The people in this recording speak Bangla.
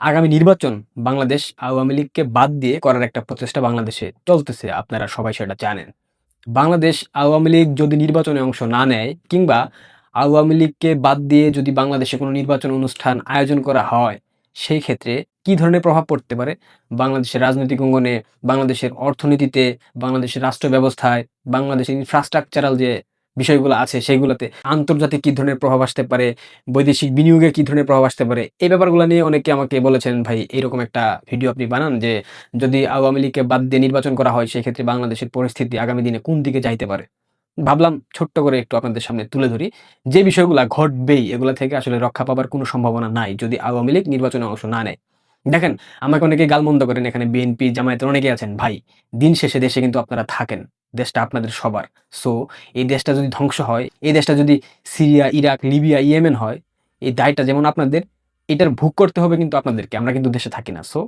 আগামী নির্বাচন বাংলাদেশ আওয়ামী লীগকে বাদ দিয়ে করার একটা প্রচেষ্টা বাংলাদেশে চলতেছে, আপনারা সবাই সেটা জানেন। বাংলাদেশ আওয়ামী লীগ যদি নির্বাচনে অংশ না নেয় কিংবা আওয়ামী লীগকে বাদ দিয়ে যদি বাংলাদেশে কোনো নির্বাচন অনুষ্ঠান আয়োজন করা হয়, সেই ক্ষেত্রে কি ধরনের প্রভাব পড়তে পারে? বাংলাদেশের রাজনৈতিক অঙ্গনে, বাংলাদেশের অর্থনীতিতে, বাংলাদেশের রাষ্ট্র ব্যবস্থায় বাংলাদেশের ইনফ্রাস্ট্রাকচারাল যে বিষয়গুলো আছে সেগুলোতে আন্তর্জাতিক কি ধরনের প্রভাব আসতে পারে, বৈদেশিক বিনিয়োগে কি ধরনের প্রভাব আসতে পারে, এই ব্যাপারগুলো নিয়ে অনেকে আমাকে বলেছেন, ভাই, এরকম একটা ভিডিও আপনি বানান যে যদি আওয়ামী লীগকে বাদ দিয়ে নির্বাচন করা হয়, সেক্ষেত্রে বাংলাদেশের পরিস্থিতি আগামী দিনে কোন দিকে যাইতে পারে? ভাবলাম ছোট্ট করে একটু আপনাদের সামনে তুলে ধরি। যে বিষয়গুলো ঘটবেই, এগুলো থেকে আসলে রক্ষা পাবার কোনো সম্ভাবনা নাই যদি আওয়ামী লীগ নির্বাচনে অংশ না নেয়। দেখেন, আমাকে অনেকে গালমন্দ করেন এখানে বিএনপি জামায়াতের অনেকে আছেন। ভাই, দিন শেষে দেশে কিন্তু আপনারা থাকেন, দেশটা আপনাদের সবার। সো এই দেশটা যদি ধ্বংস হয়, এই দেশটা যদি সিরিয়া, ইরাক, লিবিয়া, ইয়েমেন হয়, এই দায়টা যেমন আপনাদের, এটার ভোগ করতে হবে কিন্তু আপনাদেরকে, আমরা কিন্তু দেশে থাকি না। সো